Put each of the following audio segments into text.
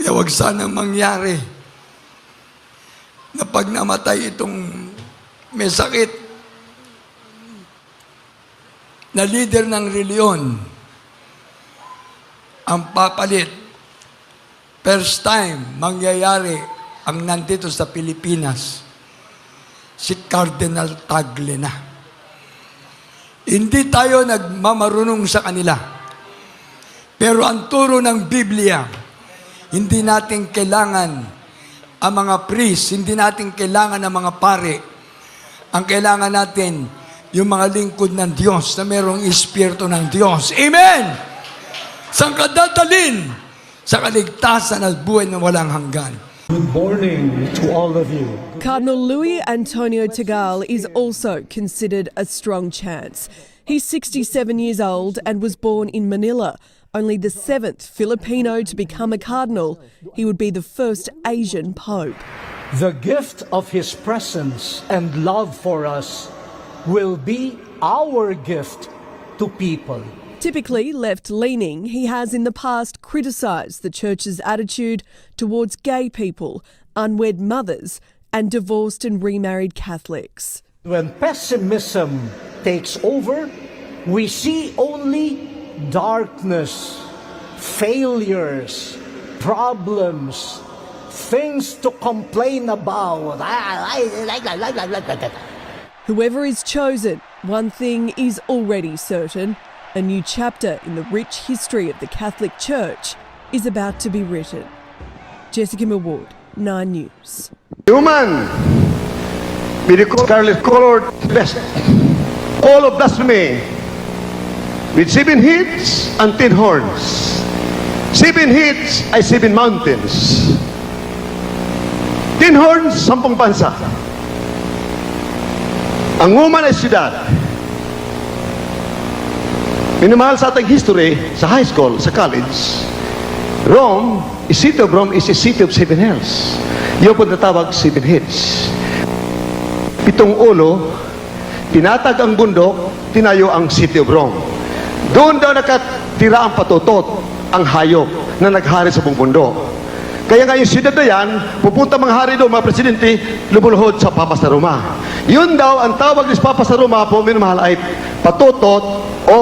Kaya huwag sanang mangyari na pag namatay itong may sakit na leader ng reliyon, ang papalit, first time mangyayari ang nandito sa Pilipinas, si Cardinal Tagle na. Hindi tayo nagmamarunong sa kanila. Pero ang turo ng Biblia, hindi natin kailangan ang mga priest, hindi natin kailangan ang mga pare. Ang kailangan natin, yung mga lingkod ng Diyos na mayroong Espiritu ng Diyos. Amen! Saan ka dadalin? Sa kaligtasan at buhay na walang hanggan. Good morning to all of you. Cardinal Louis Antonio Tagal is also considered a strong chance. He's 67 years old and was born in Manila, only the seventh Filipino to become a cardinal. He would be the first Asian pope. The gift of His presence and love for us will be our gift to people. Typically left leaning, he has in the past criticised the church's attitude towards gay people, unwed mothers, and divorced and remarried Catholics. When pessimism takes over, we see only darkness, failures, problems, things to complain about. Whoever is chosen, one thing is already certain a new chapter in the rich history of the Catholic Church is about to be written. Jessica Maward, 9 News. Human, miracle scarlet colored vest, all of blasphemy, with seven heads and ten horns. Seven heads ay seven mountains. Ten horns, sampung bansa. Ang uman ay siyudad. Minamahal sa ating history, sa high school, sa college, Rome, is city of Rome is a city of seven hills. Yung po natawag seven heads. Pitong ulo, pinatag ang bundok, tinayo ang city of Rome. Doon daw nakatira ang patutot, ang hayop na naghari sa buong bundok. Kaya nga yung siyudad na yan, pupunta mga hari doon, mga presidente, lumuluhod sa Papa sa Roma. Yun daw, ang tawag ni Papa sa Roma po, minamahal ay patutot o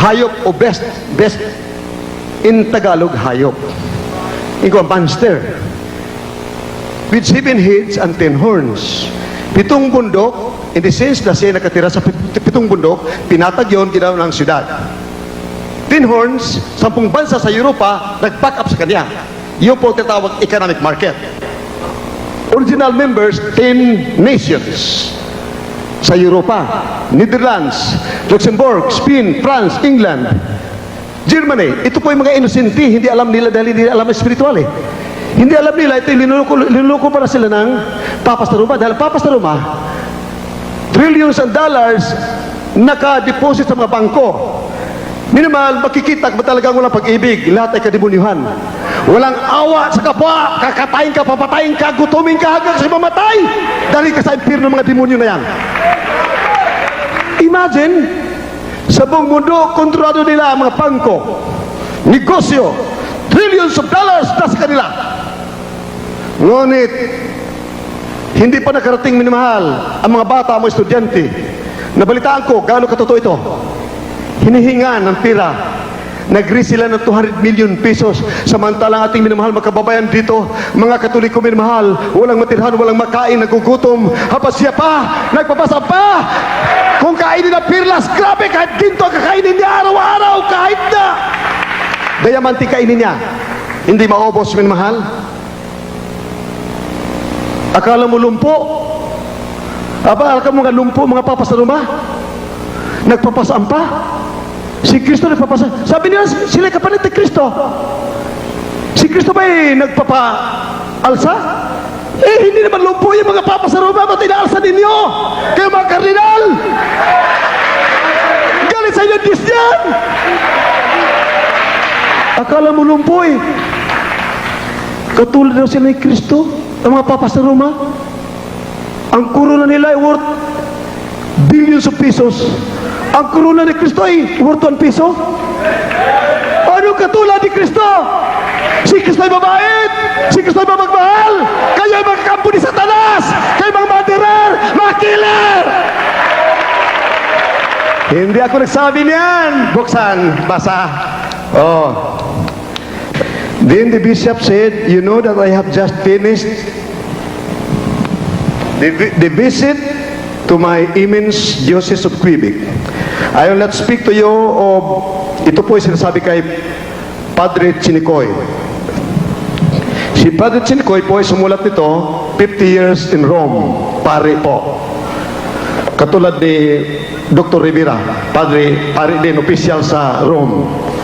hayop o best, best in Tagalog, hayop. Ikaw, monster. With seven heads and ten horns. Pitong bundok, in the sense na siya nakatira sa pit- pitong bundok, pinatag yun, ginawa ng siyudad. Ten horns, sampung bansa sa Europa, nag-back up sa kanya. Yun po tinatawag economic market. Original members, 10 nations sa Europa. Netherlands, Luxembourg, Spain, France, England, Germany. Ito po yung mga inosente, hindi alam nila dahil hindi alam spiritual eh. Hindi alam nila, ito linuloko, linuloko para sila ng Papas na Roma. Dahil Papas na Roma, trillions and dollars naka-deposit sa mga bangko. Minimal, makikita ba talagang walang pag-ibig? Lahat ay kadimunyuhan. Walang awa sa kapwa. Kakatayin ka, papatayin ka, gutumin ka hanggang sa mamatay. Dahil ka sa impyerno ng mga demonyo na yan. Imagine, sa buong mundo, kontrolado nila ang mga bangko, negosyo, trillions of dollars na sa kanila. Ngunit, hindi pa nakarating minimahal ang mga bata, mga estudyante. Nabalitaan ko, gaano katotoo ito? Hinihinga ng pira. Nag-raise sila ng 200 million pesos. Samantalang ating minamahal mga kababayan dito, mga katoliko minamahal, walang matirhan, walang makain, nagugutom. Habang siya pa, nagpapasa pa. Kung kainin ng pirlas, grabe, kahit ginto kakainin niya araw-araw, kahit na. Dayamanti kainin niya. Hindi maubos minamahal. Akala mo lumpo? Aba, akala mo nga lumpo, mga papas na luma? Nagpapasaan pa? Si Kristo nagpapasa. Sabi nila, sila kapalit ni Kristo. Si Kristo ba eh, nagpapa-alsa? Eh, hindi naman lumpo yung mga papas na luma. Ba't inaalsa ninyo? Kayo mga kardinal! Galit sa inyo, yan! Akala mo lumpo eh. Katulad daw sila ni Kristo, ang mga papas na Roma. Ang kuruna nila ay worth billions of pesos. Ang kuruna ni Kristo ay worth 1 piso. Ano katulad ni Kristo? Kristo'y mabait! Si Kristo'y mapagmahal! Kayo ay mga kampo ni Satanas! Kayo mga murderer! Mga killer! Hindi ako nagsabi niyan! Buksan, basa. Oh. Then the bishop said, you know that I have just finished the, the visit to my immense diocese of Quebec. I will not speak to you of, ito po sinasabi kay Padre Chinicoy. Si Padre Chinicoy po ay sumulat nito 50 years in Rome, pare po. Katulad ni Dr. Rivera, padre, pare din, official sa Rome.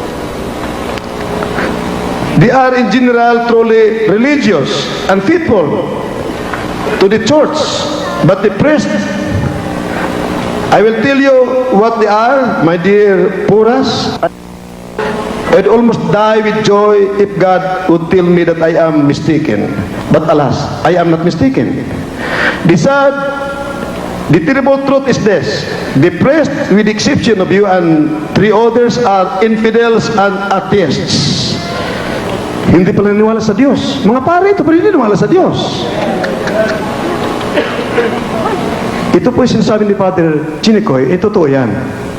They are in general truly religious and faithful to the church, but the priest, I will tell you what they are, my dear Puras. I'd almost die with joy if God would tell me that I am mistaken. But alas, I am not mistaken. The sad, the terrible truth is this. The priest, with the exception of you and three others, are infidels and atheists. Hindi pala naniwala sa Diyos. Mga pare, ito pa rin naniwala sa Diyos. Ito po yung sinasabi ni Father Chinicoy, eh totoo yan,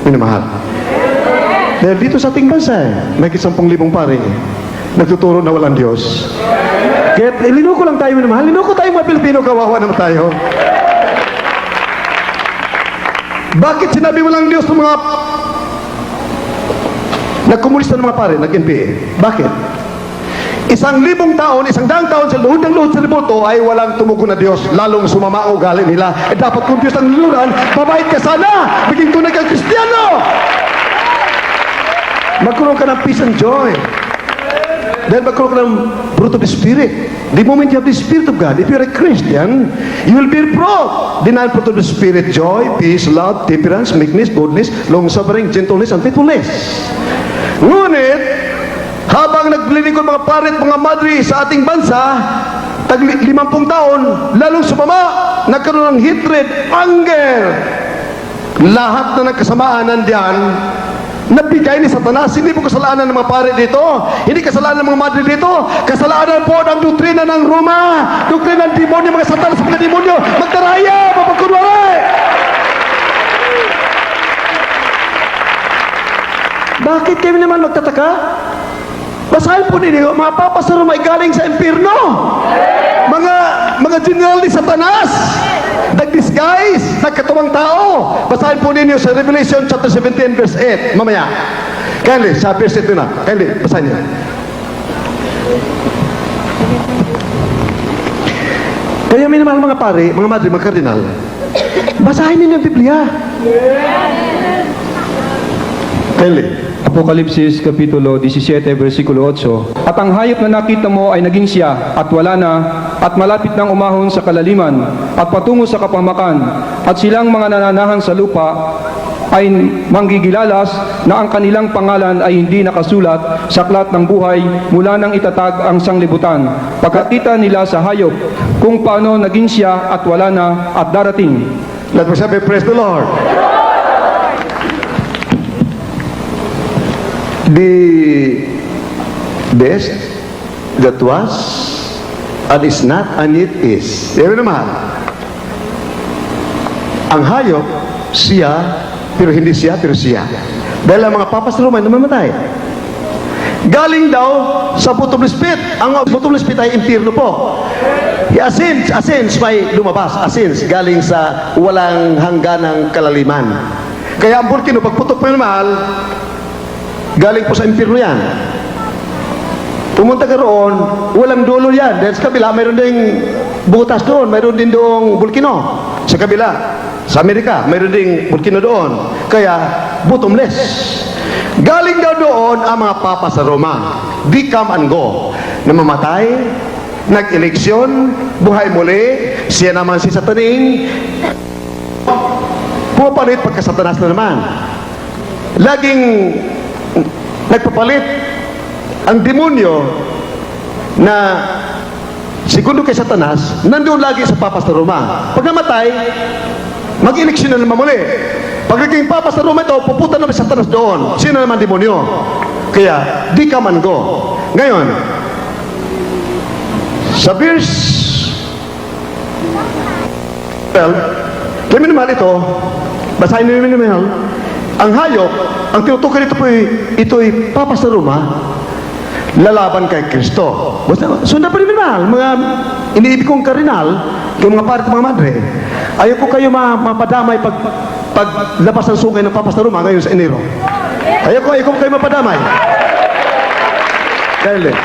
minamahal. Dahil dito sa ating bansa, eh, may isampung libong pare, eh, nagtuturo na walang Diyos. Kaya eh, linuko lang tayo minamahal, linuko tayo mga Pilipino, kawawa naman tayo. Bakit sinabi walang Diyos ng mga nagkomunista ng mga pare, nag-NPA? Bakit? Isang libong taon, isang daang taon sa luhod ng luhod sa libuto ay walang tumugon na Diyos, lalong sumama ang ugali nila. Eh dapat kung Diyos ang luluran, mabait ka sana, maging tunay kang Kristiyano. Magkaroon ka ng peace and joy. Dahil magkaroon ka ng fruit of the Spirit. The moment you have the Spirit of God, if you're a Christian, you will bear fruit. The nine fruit of the Spirit, joy, peace, love, temperance, meekness, goodness, long-suffering, gentleness, and faithfulness. Ngunit, habang naglilingkod mga parit, mga madri sa ating bansa, tag limampung taon, lalong sumama, nagkaroon ng hatred, anger. Lahat na nagkasamaan nandiyan, nabigay ni Satanas. Hindi po kasalanan ng mga pare dito. Hindi kasalanan ng mga madre dito. Kasalanan po ng doktrina ng Roma. Doktrina ng demonyo, mga satanas, mga demonyo. Magdaraya, mapagkunwari. Bakit kami naman magtataka? Basahin po ninyo, mga papasaro may galing sa impirno. Mga mga general ni Satanas. Nag-disguise, nagkatuwang tao. Basahin po ninyo sa Revelation chapter 17 verse 8. Mamaya. Kindly, sa verse 8 na. Kindly, basahin niyo. Kaya minamahal mga pare, mga madre, mga kardinal, basahin ninyo ang Biblia. Kindly. Apokalipsis Kapitulo 17, versikulo 8. At ang hayop na nakita mo ay naging siya, at wala na, at malapit nang umahon sa kalaliman, at patungo sa kapamakan, at silang mga nananahan sa lupa ay manggigilalas na ang kanilang pangalan ay hindi nakasulat sa aklat ng buhay mula nang itatag ang sanglibutan. Pagkakita nila sa hayop kung paano naging siya at wala na at darating. Let me say, praise the Lord. The best that was and is not and it is. Yan naman. Ang hayop, siya, pero hindi siya, pero siya. Dahil ang mga papas na Roman namamatay. Galing daw sa bottom spit. Ang bottom spit ay impirno po. Asins, asins may lumabas. Asins, galing sa walang hangganang kalaliman. Kaya ang volcano, pag putok mo yung mahal, galing po sa impirno yan. Pumunta ka roon, walang dulo yan. Dahil sa kabila, mayroon ding butas doon, mayroon din doong volcano. Sa kabila, sa Amerika, mayroon ding volcano doon. Kaya, bottomless. Galing daw doon ang mga papa sa Roma. Di come and go. Namamatay, nag-eleksyon, buhay muli, siya naman si Sataning, pumapalit pagkasatanas na naman. Laging nagpapalit ang demonyo na segundo kay Satanas, nandoon lagi sa papas na Roma. Pag namatay, mag-eleksyon na naman muli. Pag naging papas na Roma ito, pupunta naman sa Satanas doon. Sino naman demonyo? Kaya, di ka man go. Ngayon, Sa verse 12, kaya minamahal ito, basahin niyo minamahal, ang hayop, ang tinutukoy nito po ay, ito ay papas na Roma, lalaban kay Kristo. Basta, so na minamahal, mga iniibig kong karinal, yung mga pare at mga madre, ayaw ko kayo ma mapadamay pag paglabas ng sungay ng papas na Roma ngayon sa Enero. Ayaw ko, ayaw ko kayo mapadamay. Dahil,